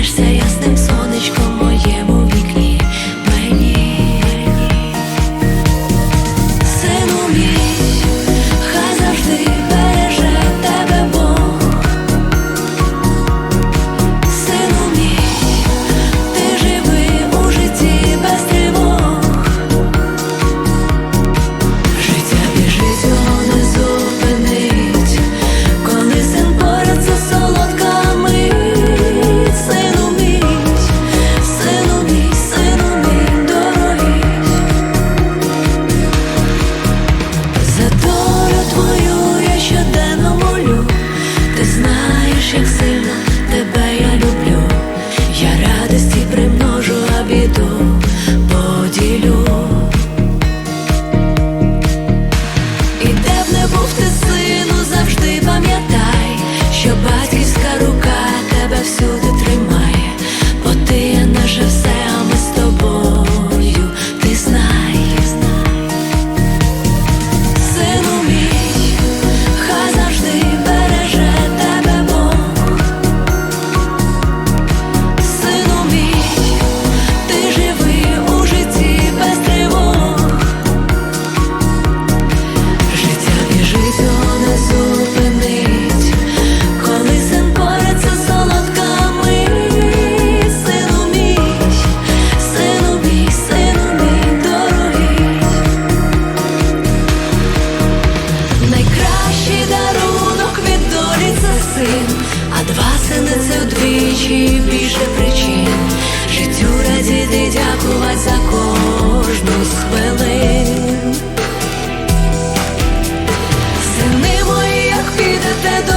Смієшся ясним сонечком моє. shift. син, а два сини це вдвічі більше причин. Життю радіти дякувати за кожну з хвилин. Сини мої, як підете до...